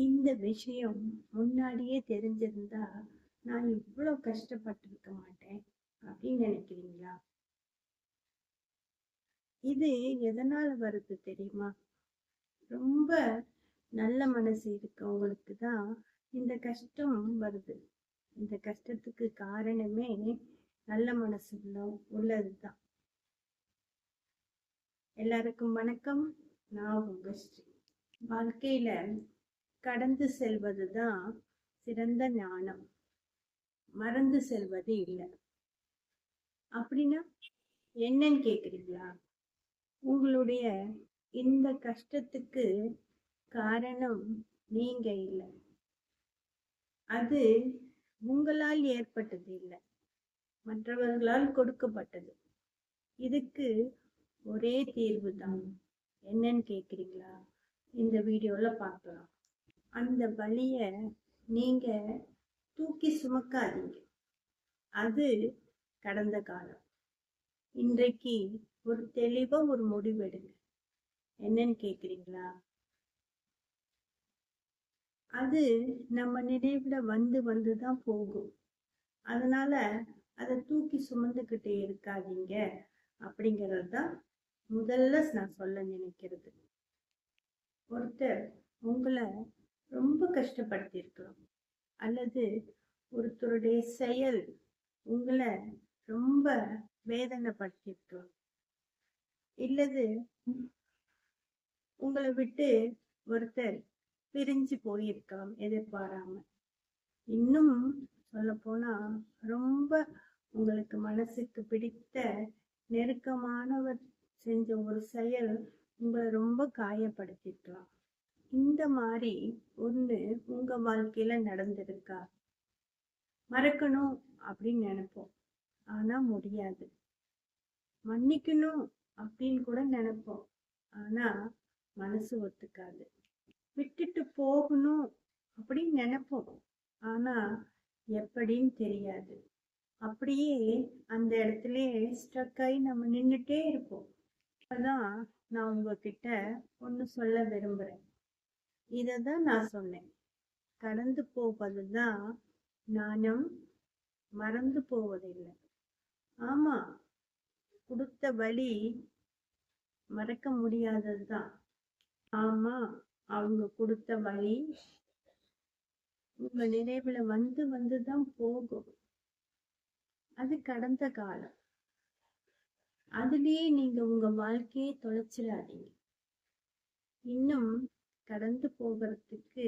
இந்த விஷயம் முன்னாடியே தெரிஞ்சிருந்தா நான் இவ்வளோ கஷ்டப்பட்டிருக்க மாட்டேன் அப்படின்னு நினைக்கிறீங்களா? இது எதனால வருது தெரியுமா? ரொம்ப நல்ல மனசு இருக்கவங்களுக்கு தான் இந்த கஷ்டம் வருது. இந்த கஷ்டத்துக்கு காரணமே நல்ல மனசு உள்ள உள்ளதுதான் எல்லாருக்கும் வணக்கம். நான் உங்க ஸ்ரீ. வாழ்க்கையில கடந்து செல்வது தான் சிறந்த ஞானம். மறந்து செல்வது இல்லை. அப்படின்னா என்னன்னு கேக்குறீங்களா? உங்களுடைய இந்த கஷ்டத்துக்கு காரணம் நீங்க இல்லை. அது உங்களால் ஏற்பட்டது இல்லை. மற்றவர்களால் கொடுக்கப்பட்டது. இதுக்கு ஒரே தீர்வு தான் என்னன்னு கேக்குறீங்களா? இந்த வீடியோல பார்க்கலாம். அந்த வழிய நீங்க தூக்கி சுமக்காதீங்க. அது கடந்த காலம். இன்றைக்கு ஒரு தெளிவா ஒரு முடிவெடுங்க என்னன்னு கேக்குறீங்களா? அது நம்ம நினைவுல வந்து வந்து தான் போகும். அதனால அதை தூக்கி சுமந்துக்கிட்டே இருக்காதீங்க அப்படிங்கிறது தான் முதல்ல நான் சொல்ல நினைக்கிறது. ஒருத்தர் உங்களை ரொம்ப கஷ்டப்படுத்தியிருக்கலாம் அல்லது ஒருத்தருடைய செயல் உங்களை ரொம்ப வேதனைப்படுத்தியிருக்கலாம் இல்லது உங்களை விட்டு ஒருத்தர் பிரிஞ்சு போயிருக்கலாம் எதிர்பாராம. இன்னும் சொல்ல போனா ரொம்ப உங்களுக்கு மனசுக்கு பிடித்த நெருக்கமானவர் செஞ்ச ஒரு செயல் உங்களை ரொம்ப காயப்படுத்திருக்கலாம் இந்த மாதிரி ஒண்ணு உங்க வாழ்க்கையில நடந்திருக்கா? மறக்கணும் அப்படின்னு நினைப்போம். ஆனா முடியாது. மன்னிக்கணும் அப்படின்னு கூட நினைப்போம். ஆனா மனசு ஒத்துக்காது. விட்டுட்டு போகணும் அப்படின்னு நினைப்போம். ஆனா எப்படின்னு தெரியாது. அப்படியே அந்த இடத்துல ஸ்ட்ரக் ஆகி நம்ம நின்றுட்டே இருப்போம். அதான் நான் உங்ககிட்ட ஒன்று சொல்ல விரும்புகிறேன் இதை தான் நான் சொன்னேன். கடந்து போவது தான் நானும் மறந்து போவதில்லை. ஆமா கொடுத்த வழி மறக்க முடியாதது தான் ஆமா அவங்க கொடுத்த வழி உங்க நினைவுல வந்து வந்து தான் போகும். அது கடந்த காலம். அதுலயே நீங்க உங்க வாழ்க்கையை தொலைச்சிடாதீங்க. இன்னும் கடந்து போகிறதுக்கு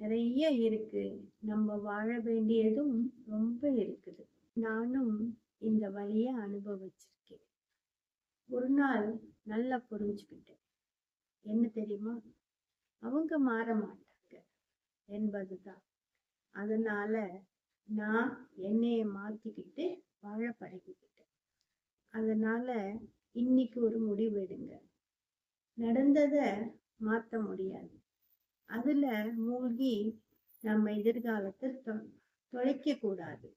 நிறைய இருக்கு. நம்ம வாழ வேண்டியதும் ரொம்ப இருக்குது. நானும் இந்த வழிய அனுபவிச்சிருக்கேன். ஒரு நாள் நல்லா புரிஞ்சுக்கிட்டேன். என்ன தெரியுமா? அவங்க மாற மாட்டாங்க என்பதுதான். அதனால நான் என்னைய மாத்திக்கிட்டு வாழ பழகிக்கிட்டேன் அதனால இன்னைக்கு ஒரு முடிவு எடுங்க. நடந்ததை மாற்ற முடியாது. அதுல மூழ்கி நம்ம எதிர்காலத்தை தொ- தொலைக்க கூடாது.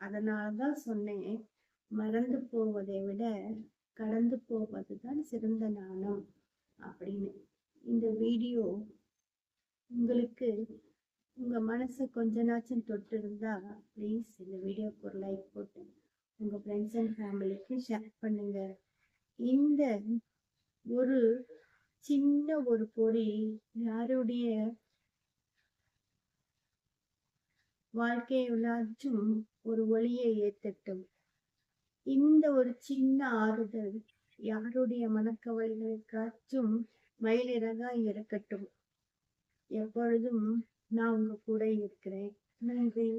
அதனாலதான் சொன்னேன் மறந்து போவதை விட கடந்து போவதுதான் சிறந்த நாணம் அப்படின்னு. இந்த வீடியோ உங்களுக்கு உங்க மனசை கொஞ்ச நாச்சும் தொட்டு இருந்தா ப்ளீஸ் இந்த வீடியோக்கு ஒரு லைக் போட்டு உங்க ஃப்ரெண்ட்ஸ் அண்ட் ஃபேமிலிக்கு ஷேர் பண்ணுங்க. இந்த ஒரு சின்ன ஒரு பொறி யாருடைய வாழ்க்கையுள்ளாச்சும் ஒரு ஒளியை ஏத்தட்டும். இந்த ஒரு சின்ன ஆறுதல் யாருடைய மனக்கவலைகளுக்காச்சும் மயிலிறகா இருக்கட்டும் எப்பொழுதும் நான் உங்க கூட இருக்கிறேன். நன்றி.